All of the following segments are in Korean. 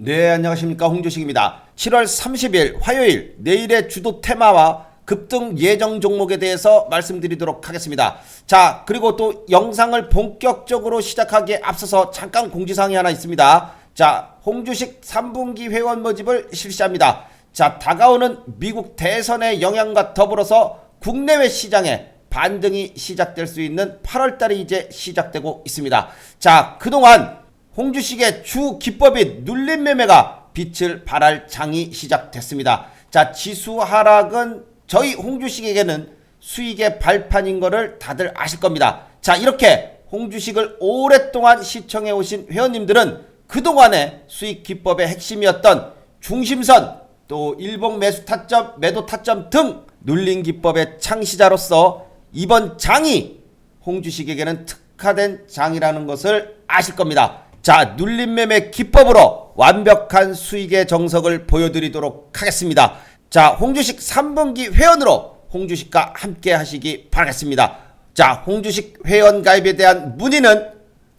네, 안녕하십니까. 홍주식입니다. 7월 30일 화요일 내일의 주도 테마와 급등 예정 종목에 대해서 말씀드리도록 하겠습니다. 자, 그리고 또 영상을 본격적으로 시작하기에 앞서서 잠깐 공지사항이 하나 있습니다. 자, 홍주식 3분기 회원 모집을 실시합니다. 자, 다가오는 미국 대선의 영향과 더불어서 국내외 시장에 반등이 시작될 수 있는 8월달이 이제 시작되고 있습니다. 자, 그동안 홍주식의 주 기법인 눌림 매매가 빛을 발할 장이 시작됐습니다. 자, 지수 하락은 저희 홍주식에게는 수익의 발판인 거를 다들 아실 겁니다. 자, 이렇게 홍주식을 오랫동안 시청해 오신 회원님들은 그동안의 수익 기법의 핵심이었던 중심선, 또 일봉 매수 타점, 매도 타점 등 눌린 기법의 창시자로서 이번 장이 홍주식에게는 특화된 장이라는 것을 아실 겁니다. 자, 눌림 매매 기법으로 완벽한 수익의 정석을 보여드리도록 하겠습니다. 자, 홍주식 3분기 회원으로 홍주식과 함께 하시기 바라겠습니다. 자, 홍주식 회원 가입에 대한 문의는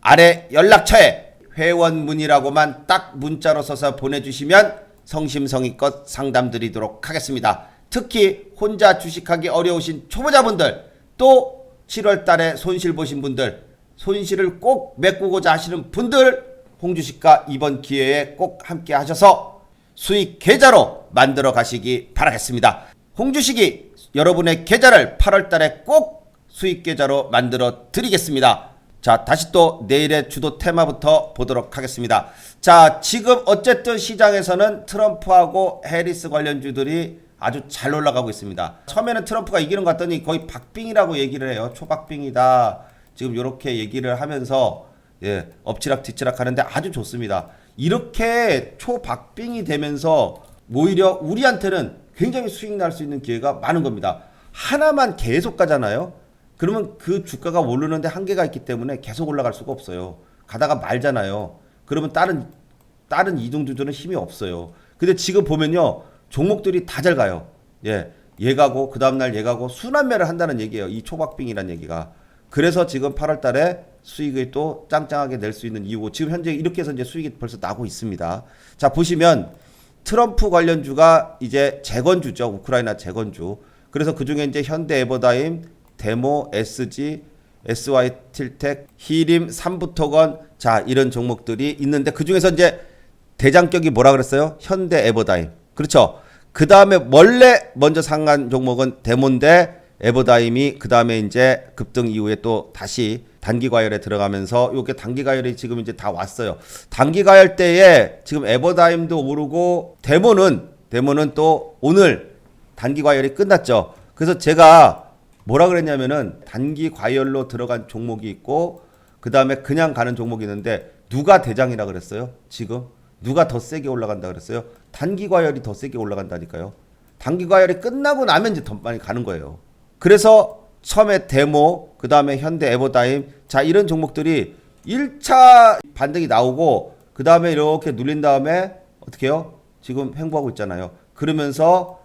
아래 연락처에 회원 문의라고만 딱 문자로 써서 보내주시면 성심성의껏 상담 드리도록 하겠습니다. 특히 혼자 주식하기 어려우신 초보자분들 또 7월 달에 손실 보신 분들 손실을 꼭 메꾸고자 하시는 분들 홍주식과 이번 기회에 꼭 함께 하셔서 수익 계좌로 만들어 가시기 바라겠습니다. 홍주식이 여러분의 계좌를 8월 달에 꼭 수익 계좌로 만들어 드리겠습니다. 자, 다시 또 내일의 주도 테마부터 보도록 하겠습니다. 자, 지금 어쨌든 시장에서는 트럼프하고 해리스 관련주들이 아주 잘 올라가고 있습니다. 처음에는 트럼프가 이기는 것 같더니 거의 박빙이라고 얘기를 해요. 초박빙이다. 지금 이렇게 얘기를 하면서 예, 엎치락 뒤치락 하는데 아주 좋습니다. 이렇게 초박빙이 되면서 오히려 우리한테는 굉장히 수익 날 수 있는 기회가 많은 겁니다. 하나만 계속 가잖아요. 그러면 그 주가가 오르는데 한계가 있기 때문에 계속 올라갈 수가 없어요. 가다가 말잖아요. 그러면 다른 다른 이동주들은 힘이 없어요. 근데 지금 보면요. 종목들이 다 잘 가요. 예. 얘 가고 그 다음 날얘 가고 순환매를 한다는 얘기예요. 이 초박빙이라는 얘기가. 그래서 지금 8월 달에 수익을 또 짱짱하게 낼 수 있는 이유고 지금 현재 이렇게 해서 이제 수익이 벌써 나고 있습니다. 자, 보시면 트럼프 관련주가 이제 재건주죠. 우크라이나 재건주. 그래서 그 중에 이제 현대 에버다임, 데모, SG, SY 틸텍, 히림, 삼부토건 자, 이런 종목들이 있는데 그 중에서 이제 대장격이 뭐라 그랬어요? 현대 에버다임. 그렇죠. 그 다음에 원래 먼저 상한 종목은 데모인데 에버다임이 그 다음에 이제 급등 이후에 또 다시 단기 과열에 들어가면서 요게 단기 과열이 지금 이제 다 왔어요. 단기 과열 때에 지금 에버다임도 오르고 데모는 데모는 또 오늘 단기 과열이 끝났죠. 그래서 제가 뭐라 그랬냐면은 단기 과열로 들어간 종목이 있고 그 다음에 그냥 가는 종목이 있는데 누가 대장이라 그랬어요? 지금 누가 더 세게 올라간다 그랬어요? 단기 과열이 더 세게 올라간다니까요. 단기 과열이 끝나고 나면 이제 더 많이 가는 거예요. 그래서 처음에 데모, 그 다음에 현대 에버다임, 자 이런 종목들이 1차 반등이 나오고 그 다음에 이렇게 눌린 다음에 어떻게 해요? 지금 횡보하고 있잖아요. 그러면서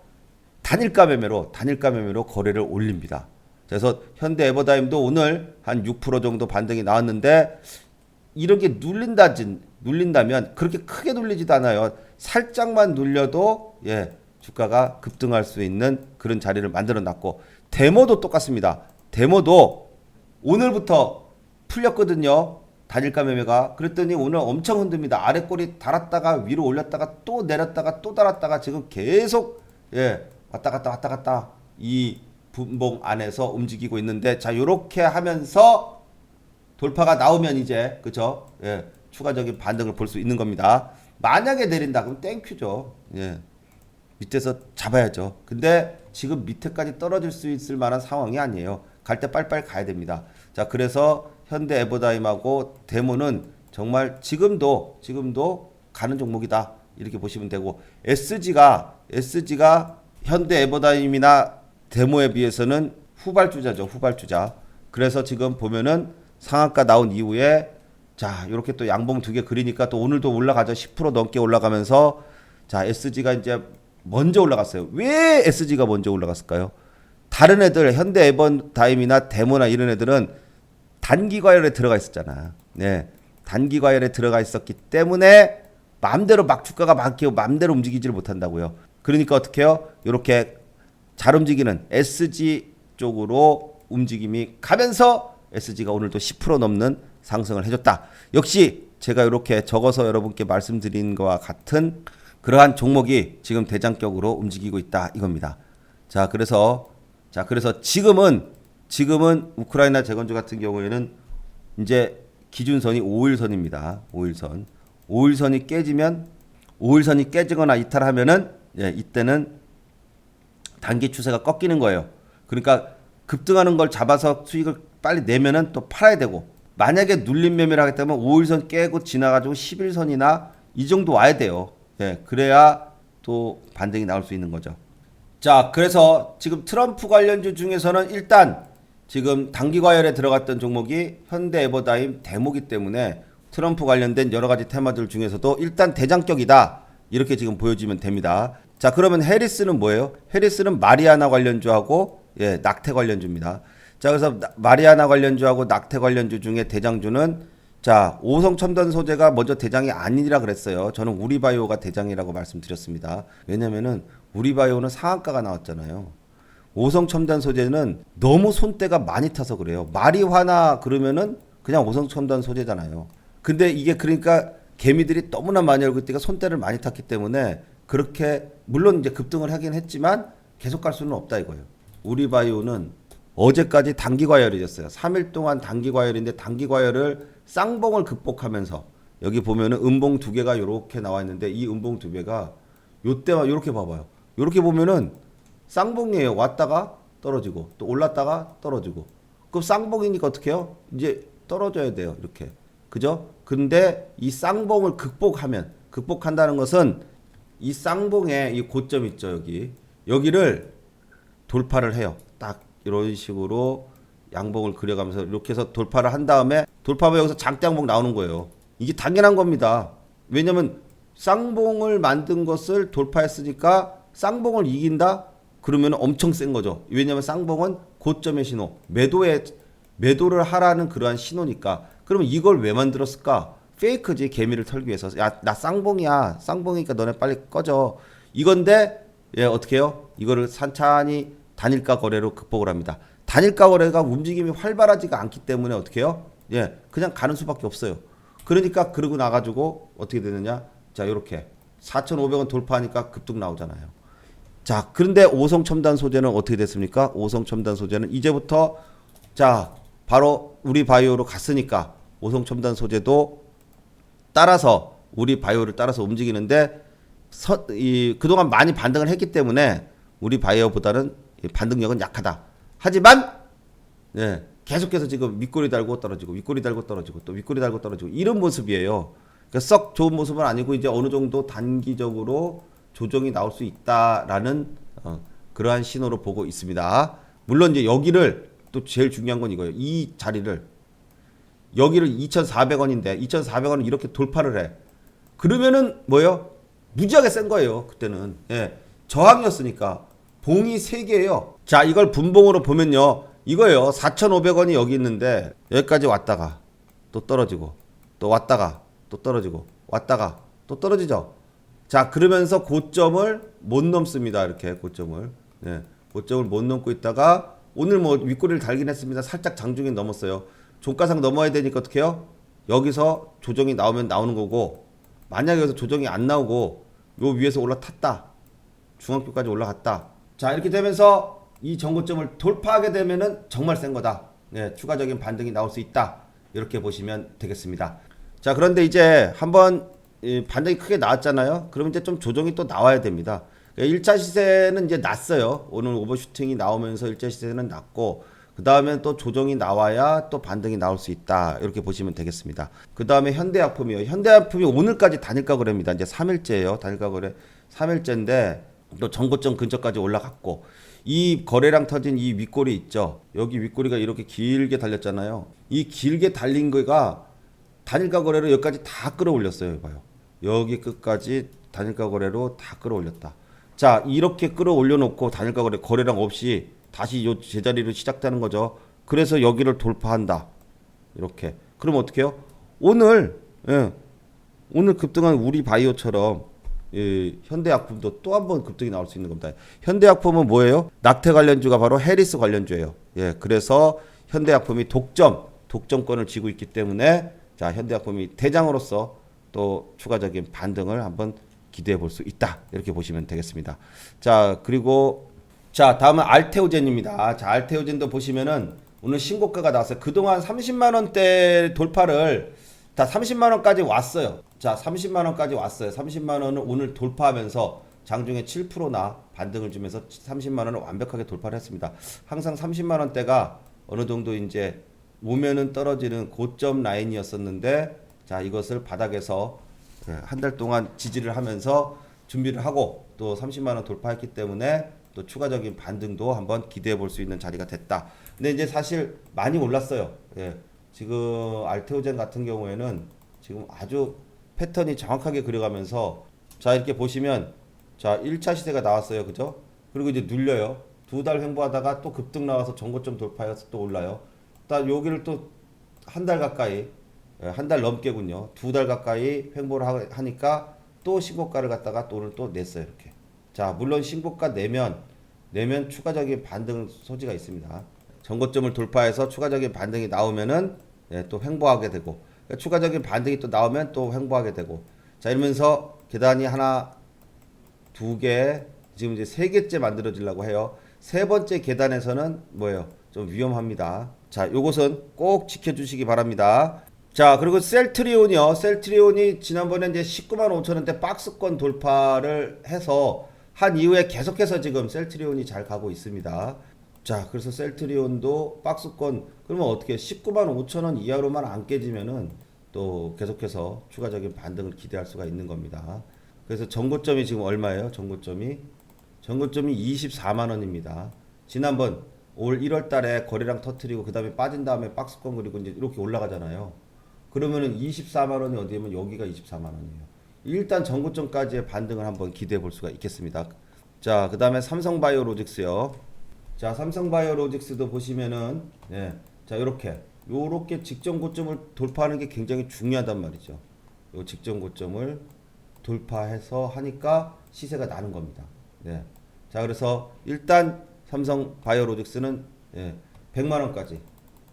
단일가 매매로 단일가 매매로 거래를 올립니다. 그래서 현대 에버다임도 오늘 한 6% 정도 반등이 나왔는데 이렇게 눌린다 눌린다면 그렇게 크게 눌리지도 않아요. 살짝만 눌려도 예 주가가 급등할 수 있는 그런 자리를 만들어 놨고 데모도 똑같습니다. 데모도 오늘부터 풀렸거든요. 단일가 매매가 그랬더니 오늘 엄청 흔듭니다. 아래 꼬리 달았다가 위로 올렸다가 또 내렸다가 또 달았다가 지금 계속 예 왔다 갔다 왔다 갔다 이 분봉 안에서 움직이고 있는데 자 요렇게 하면서 돌파가 나오면 이제 그죠 예 추가적인 반등을 볼 수 있는 겁니다. 만약에 내린다 그럼 땡큐죠. 예 밑에서 잡아야죠. 근데 지금 밑에까지 떨어질 수 있을 만한 상황이 아니에요. 갈 때 빨빨 가야 됩니다. 자, 그래서 현대 에버다임하고 데모는 정말 지금도 지금도 가는 종목이다. 이렇게 보시면 되고 SG가 SG가 현대 에버다임이나 데모에 비해서는 후발주자죠. 후발주자. 그래서 지금 보면은 상한가 나온 이후에 자, 이렇게 또 양봉 두 개 그리니까 또 오늘도 올라가죠. 10% 넘게 올라가면서 자, SG가 이제 먼저 올라갔어요. 왜 SG가 먼저 올라갔을까요? 다른 애들 현대 에버다임이나 데모나 이런 애들은 단기 과열에 들어가 있었잖아. 네. 단기 과열에 들어가 있었기 때문에 마음대로 막 주가가 막 끼고 마음대로 움직이지를 못한다고요. 그러니까 어떻게 해요? 이렇게 잘 움직이는 SG 쪽으로 움직임이 가면서 SG가 오늘도 10% 넘는 상승을 해줬다. 역시 제가 이렇게 적어서 여러분께 말씀드린 것과 같은 그러한 종목이 지금 대장격으로 움직이고 있다 이겁니다. 자, 그래서 자, 그래서 지금은 지금은 우크라이나 재건조 같은 경우에는 이제 기준선이 5일선입니다. 5일선. 5일선이 깨지면 5일선이 깨지거나 이탈하면은 예, 이때는 단기 추세가 꺾이는 거예요. 그러니까 급등하는 걸 잡아서 수익을 빨리 내면은 또 팔아야 되고 만약에 눌림 매매를 하겠다면 5일선 깨고 지나가지고 11선이나 이 정도 와야 돼요. 예, 그래야 또 반등이 나올 수 있는 거죠. 자, 그래서 지금 트럼프 관련주 중에서는 일단 지금 단기 과열에 들어갔던 종목이 현대 에버다임 대모기 때문에 트럼프 관련된 여러 가지 테마들 중에서도 일단 대장격이다. 이렇게 지금 보여지면 됩니다. 자, 그러면 해리스는 뭐예요? 해리스는 마리아나 관련주하고 예, 낙태 관련주입니다. 자, 그래서 나- 마리아나 관련주하고 낙태 관련주 중에 대장주는 자, 오성 첨단 소재가 먼저 대장이 아니라 그랬어요. 저는 우리바이오가 대장이라고 말씀드렸습니다. 왜냐면은 우리바이오는 상한가가 나왔잖아요. 오성 첨단 소재는 너무 손때가 많이 타서 그래요. 마리화나 그러면은 그냥 오성 첨단 소재잖아요. 근데 이게 그러니까 개미들이 너무나 많이 얼고 있니까 손때를 많이 탔기 때문에 그렇게 물론 이제 급등을 하긴 했지만 계속 갈 수는 없다 이거예요. 우리바이오는 어제까지 단기 과열이었어요. 3일 동안 단기 과열인데 단기 과열을 쌍봉을 극복하면서 여기 보면은 음봉 두 개가 요렇게 나와 있는데 이 음봉 두 개가 요때만 요렇게 봐봐요. 요렇게 보면은 쌍봉이에요. 왔다가 떨어지고 또 올랐다가 떨어지고. 그럼 쌍봉이니까 어떻게 해요? 이제 떨어져야 돼요. 이렇게. 그죠? 근데 이 쌍봉을 극복하면 극복한다는 것은 이 쌍봉의 이 고점 있죠, 여기. 여기를 돌파를 해요. 딱 이런 식으로 양봉을 그려가면서 이렇게 해서 돌파를 한 다음에 돌파하면 여기서 장대양봉 나오는 거예요. 이게 당연한 겁니다. 왜냐면 쌍봉을 만든 것을 돌파했으니까 쌍봉을 이긴다? 그러면 엄청 센 거죠. 왜냐면 쌍봉은 고점의 신호, 매도에 매도를 하라는 그러한 신호니까. 그러면 이걸 왜 만들었을까? 페이크지 개미를 털기 위해서. 야, 나 쌍봉이야. 쌍봉이니까 너네 빨리 꺼져. 이건데 예, 어떻게 해요? 이거를 산찬히 단일가 거래로 극복을 합니다. 단일가 거래가 움직임이 활발하지가 않기 때문에 어떻게 해요? 예, 그냥 가는 수밖에 없어요. 그러니까 그러고 나가지고 어떻게 되느냐? 자, 요렇게 4,500원 돌파하니까 급등 나오잖아요. 자, 그런데 오성 첨단 소재는 어떻게 됐습니까? 오성 첨단 소재는 이제부터 자, 바로 우리 바이오로 갔으니까 오성 첨단 소재도 따라서 우리 바이오를 따라서 움직이는데 서, 이 그동안 많이 반등을 했기 때문에 우리 바이오보다는 이 반등력은 약하다. 하지만 예, 계속해서 지금 윗꼬리 달고 떨어지고 윗꼬리 달고 떨어지고 또 윗꼬리 달고 떨어지고 이런 모습이에요. 그러니까 썩 좋은 모습은 아니고 이제 어느 정도 단기적으로 조정이 나올 수 있다라는 어, 그러한 신호로 보고 있습니다. 물론 이제 여기를 또 제일 중요한 건 이거예요. 이 자리를 여기를 2,400원인데 2,400원을 이렇게 돌파를 해. 그러면은 뭐예요? 무지하게 센 거예요. 그때는. 예. 저항이었으니까 봉이 3개예요. 자, 이걸 분봉으로 보면요. 이거예요. 4,500원이 여기 있는데 여기까지 왔다가 또 떨어지고 또 왔다가 또 떨어지고 왔다가 또 떨어지죠. 자, 그러면서 고점을 못 넘습니다. 이렇게 고점을. 예. 고점을 못 넘고 있다가 오늘 뭐 윗꼬리를 달긴 했습니다. 살짝 장중에 넘었어요. 종가상 넘어야 되니까 어떻게 해요? 여기서 조정이 나오면 나오는 거고 만약에 여기서 조정이 안 나오고 요 위에서 올라탔다. 중학교까지 올라갔다. 자, 이렇게 되면서 이 정고점을 돌파하게 되면은 정말 센 거다. 네, 추가적인 반등이 나올 수 있다. 이렇게 보시면 되겠습니다. 자, 그런데 이제 한번 이 반등이 크게 나왔잖아요. 그럼 이제 좀 조정이 또 나와야 됩니다. 1차 시세는 이제 났어요. 오늘 오버슈팅이 나오면서 1차 시세는 났고 그 다음에 또 조정이 나와야 또 반등이 나올 수 있다. 이렇게 보시면 되겠습니다. 그 다음에 현대약품이요. 현대약품이 오늘까지 단일가 거래입니다. 이제 3일째예요. 단일가 거래 3일째인데 또 전고점 근처까지 올라갔고 이 거래량 터진 이 윗꼬리 있죠. 여기 윗꼬리가 이렇게 길게 달렸잖아요. 이 길게 달린 거가 단일가 거래로 여기까지 다 끌어올렸어요. 봐요. 여기 끝까지 단일가 거래로 다 끌어올렸다. 자, 이렇게 끌어올려 놓고 단일가 거래 거래량 없이 다시 요 제자리로 시작되는 거죠. 그래서 여기를 돌파한다. 이렇게. 그럼 어떻게 해요? 오늘 예. 오늘 급등한 우리 바이오처럼 이 현대약품도 또 한 번 급등이 나올 수 있는 겁니다. 현대약품은 뭐예요? 낙태 관련주가 바로 해리스 관련주예요. 예, 그래서 현대약품이 독점, 독점권을 쥐고 있기 때문에 자 현대약품이 대장으로서 또 추가적인 반등을 한번 기대해 볼 수 있다 이렇게 보시면 되겠습니다. 자 그리고 자 다음은 알테오젠입니다. 자 알테오젠도 보시면은 오늘 신고가가 나왔어요. 그동안 30만 원대 돌파를 다 30만 원까지 왔어요. 자 30만 원까지 왔어요. 30만 원을 오늘 돌파하면서 장중에 7%나 반등을 주면서 30만 원을 완벽하게 돌파를 했습니다. 항상 30만 원대가 어느 정도 이제 오면은 떨어지는 고점 라인이었었는데 자 이것을 바닥에서 예, 한달 동안 지지를 하면서 준비를 하고 또 30만 원 돌파했기 때문에 또 추가적인 반등도 한번 기대해 볼 수 있는 자리가 됐다. 근데 이제 사실 많이 올랐어요. 예. 지금 알테오젠 같은 경우에는 지금 아주 패턴이 정확하게 그려가면서 자 이렇게 보시면 자 1차 시세가 나왔어요. 그죠? 그리고 이제 눌려요. 두 달 횡보하다가 또 급등 나와서 전고점 돌파해서 또 올라요. 딱 여기를 또 한 달 가까이 한 달 넘게군요. 두 달 가까이 횡보를 하- 하니까 또 신고가를 갖다가 또 오늘 또 냈어요. 이렇게. 자, 물론 신고가 내면 내면 추가적인 반등 소지가 있습니다. 전고점을 돌파해서 추가적인 반등이 나오면은 예, 또 횡보하게 되고 그러니까 추가적인 반등이 또 나오면 또 횡보하게 되고 자 이러면서 계단이 하나 두 개, 지금 이제 세 개째 만들어지려고 해요. 세 번째 계단에서는 뭐예요? 좀 위험합니다. 자, 요것은 꼭 지켜주시기 바랍니다. 자, 그리고 셀트리온이요. 셀트리온이 지난번에 이제 19만 5천 원대 박스권 돌파를 해서 한 이후에 계속해서 지금 셀트리온이 잘 가고 있습니다. 자, 그래서 셀트리온도 박스권 그러면 어떻게 19만 5천 원 이하로만 안 깨지면은 또 계속해서 추가적인 반등을 기대할 수가 있는 겁니다. 그래서 전고점이 지금 얼마예요? 전고점이 전고점이 24만 원입니다. 지난번 올 1월 달에 거래량 터트리고 그다음에 빠진 다음에 박스권 그리고 이제 이렇게 올라가잖아요. 그러면은 24만 원이 어디면 여기가 24만 원이에요. 일단 전고점까지의 반등을 한번 기대해 볼 수가 있겠습니다. 자, 그다음에 삼성바이오로직스요. 자, 삼성바이오로직스도 보시면은 예. 자, 요렇게 요렇게 직전 고점을 돌파하는 게 굉장히 중요하단 말이죠. 요 직전 고점을 돌파해서 하니까 시세가 나는 겁니다. 네. 자, 그래서 일단 삼성 바이오로직스는 예, 100만 원까지.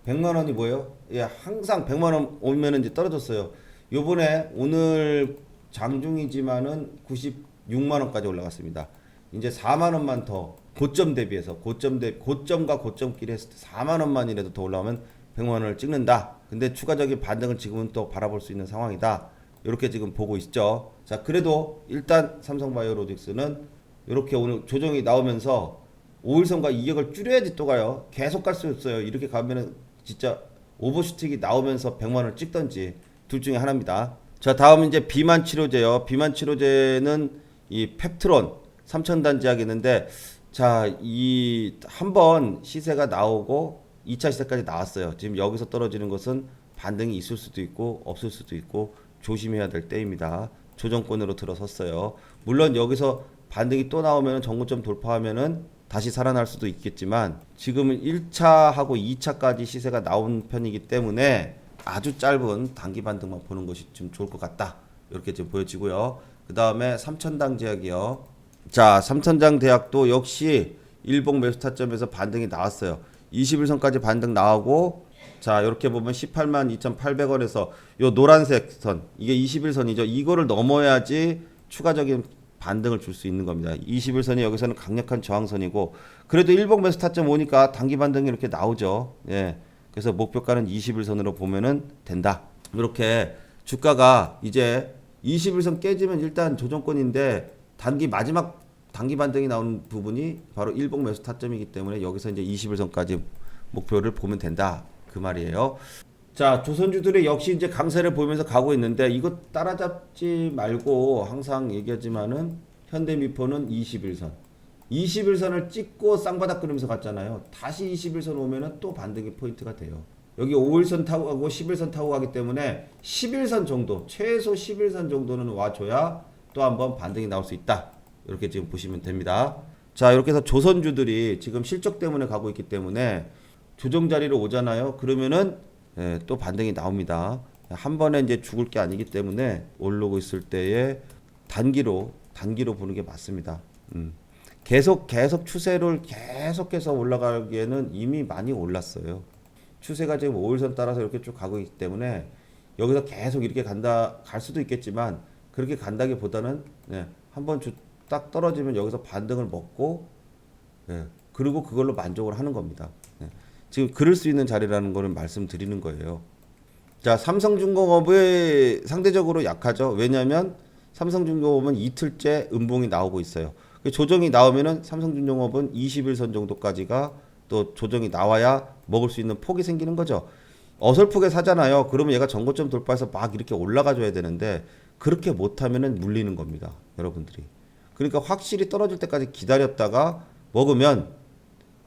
100만 원이 뭐예요? 예, 항상 100만 원 오면은 이제 떨어졌어요. 요번에 오늘 장중이지만은 96만 원까지 올라갔습니다. 이제 4만 원만 더 고점 대비해서 고점 대 고점과 고점끼리 했을 때 4만 원만이라도 더 올라오면 100만 원을 찍는다. 근데 추가적인 반등을 지금은 또 바라볼 수 있는 상황이다. 이렇게 지금 보고 있죠. 자, 그래도 일단 삼성바이오로직스는 이렇게 오늘 조정이 나오면서 5일선과 2역을 줄여야지 또 가요. 계속 갈 수 없어요. 이렇게 가면은 진짜 오버슈팅이 나오면서 100만 원을 찍던지 둘 중에 하나입니다. 자, 다음 이제 비만 치료제요. 비만 치료제는 이 펩트론 3천 단지약이있는데 자, 이 한 번 시세가 나오고 2차 시세까지 나왔어요. 지금 여기서 떨어지는 것은 반등이 있을 수도 있고 없을 수도 있고 조심해야 될 때입니다. 조정권으로 들어섰어요. 물론 여기서 반등이 또 나오면 정고점 돌파하면은 다시 살아날 수도 있겠지만 지금은 1차하고 2차까지 시세가 나온 편이기 때문에 아주 짧은 단기 반등만 보는 것이 좀 좋을 것 같다. 이렇게 지금 보여지고요. 그 다음에 삼천당 제약이요. 자, 삼천장 대학도 역시 일봉 매수 타점에서 반등이 나왔어요. 21선까지 반등 나오고 자, 이렇게 보면 18만 2,800원에서 요 노란색 선 이게 21선이죠. 이거를 넘어야지 추가적인 반등을 줄 수 있는 겁니다. 21선이 여기서는 강력한 저항선이고 그래도 일봉 매수 타점 오니까 단기 반등이 이렇게 나오죠. 예. 그래서 목표가는 21선으로 보면은 된다. 이렇게 주가가 이제 21선 깨지면 일단 조정권인데 단기 마지막 단기 반등이 나오는 부분이 바로 일봉 매수 타점이기 때문에 여기서 이제 21선까지 목표를 보면 된다. 그 말이에요. 자, 조선주들이 역시 이제 강세를 보이면서 가고 있는데 이거 따라잡지 말고 항상 얘기하지만은 현대미포는 21선. 21선을 찍고 쌍바닥 그리면서 갔잖아요. 다시 21선 오면은 또 반등의 포인트가 돼요. 여기 5일선 타고 가고 11선 타고 가기 때문에 11선 정도, 최소 11선 정도는 와줘야 또 한번 반등이 나올 수 있다. 이렇게 지금 보시면 됩니다. 자, 이렇게 해서 조선주들이 지금 실적 때문에 가고 있기 때문에 조정 자리로 오잖아요. 그러면은 예, 또 반등이 나옵니다. 한 번에 이제 죽을 게 아니기 때문에 오르고 있을 때에 단기로 단기로 보는 게 맞습니다. 음. 계속 계속 추세를 계속해서 올라가기에는 이미 많이 올랐어요. 추세가 지금 5일선 따라서 이렇게 쭉 가고 있기 때문에 여기서 계속 이렇게 간다 갈 수도 있겠지만 그렇게 간다기보다는 네, 한번 주- 딱 떨어지면 여기서 반등을 먹고 예, 그리고 그걸로 만족을 하는 겁니다. 예. 지금 그럴 수 있는 자리라는 거를 말씀드리는 거예요. 자, 삼성중공업이 상대적으로 약하죠. 왜냐하면 삼성중공업은 이틀째 음봉이 나오고 있어요. 그 조정이 나오면은 삼성중공업은 21선 정도까지가 또 조정이 나와야 먹을 수 있는 폭이 생기는 거죠. 어설프게 사잖아요. 그러면 얘가 전고점 돌파해서 막 이렇게 올라가 줘야 되는데 그렇게 못하면은 물리는 겁니다. 여러분들이. 그러니까 확실히 떨어질 때까지 기다렸다가 먹으면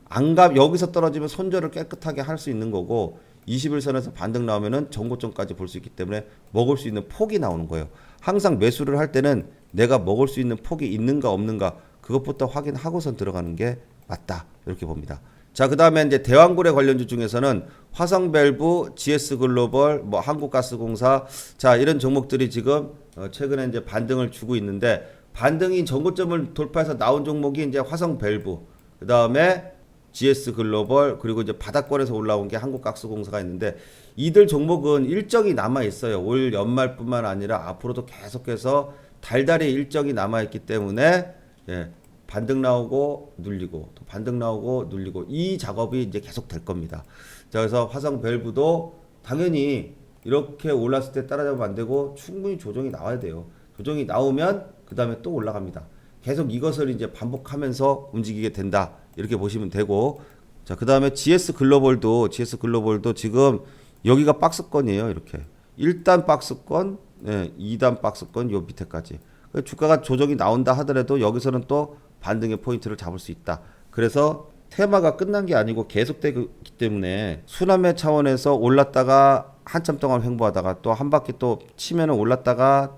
안감 여기서 떨어지면 손절을 깨끗하게 할 수 있는 거고 21선에서 반등 나오면은 전고점까지 볼 수 있기 때문에 먹을 수 있는 폭이 나오는 거예요. 항상 매수를 할 때는 내가 먹을 수 있는 폭이 있는가 없는가 그것부터 확인하고선 들어가는 게 맞다 이렇게 봅니다. 자, 그 다음에 이제 대왕고래 관련주 중에서는 화성밸브, GS글로벌, 뭐 한국가스공사 자, 이런 종목들이 지금 어, 최근에 이제 반등을 주고 있는데 반등이 전고점을 돌파해서 나온 종목이 이제 화성 밸브, 그 다음에 GS 글로벌 그리고 이제 바닥권에서 올라온 게 한국가스공사가 있는데 이들 종목은 일정이 남아 있어요. 올 연말뿐만 아니라 앞으로도 계속해서 달달이 일정이 남아 있기 때문에 예, 반등 나오고 눌리고 또 반등 나오고 눌리고 이 작업이 이제 계속 될 겁니다. 자, 그래서 화성 밸브도 당연히 이렇게 올랐을 때 따라잡으면 안 되고 충분히 조정이 나와야 돼요. 조정이 나오면 그 다음에 또 올라갑니다. 계속 이것을 이제 반복하면서 움직이게 된다. 이렇게 보시면 되고. 자, 그 다음에 GS 글로벌도, GS 글로벌도 지금 여기가 박스권이에요. 이렇게. 1단 박스권, 예, 2단 박스권 요 밑에까지. 그 주가가 조정이 나온다 하더라도 여기서는 또 반등의 포인트를 잡을 수 있다. 그래서 테마가 끝난 게 아니고 계속되기 때문에 순환매 차원에서 올랐다가 한참 동안 횡보하다가 또 한 바퀴 또 치면은 올랐다가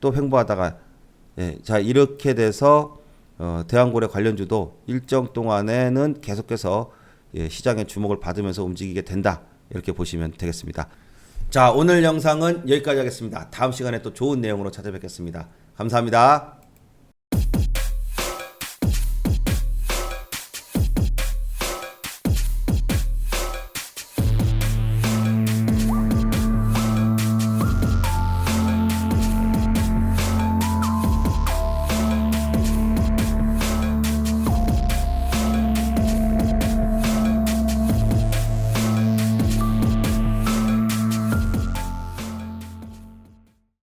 또 횡보하다가 예, 자 이렇게 돼서 어, 대왕고래 관련주도 일정 동안에는 계속해서 예, 시장의 주목을 받으면서 움직이게 된다 이렇게 보시면 되겠습니다. 자 오늘 영상은 여기까지 하겠습니다. 다음 시간에 또 좋은 내용으로 찾아뵙겠습니다. 감사합니다.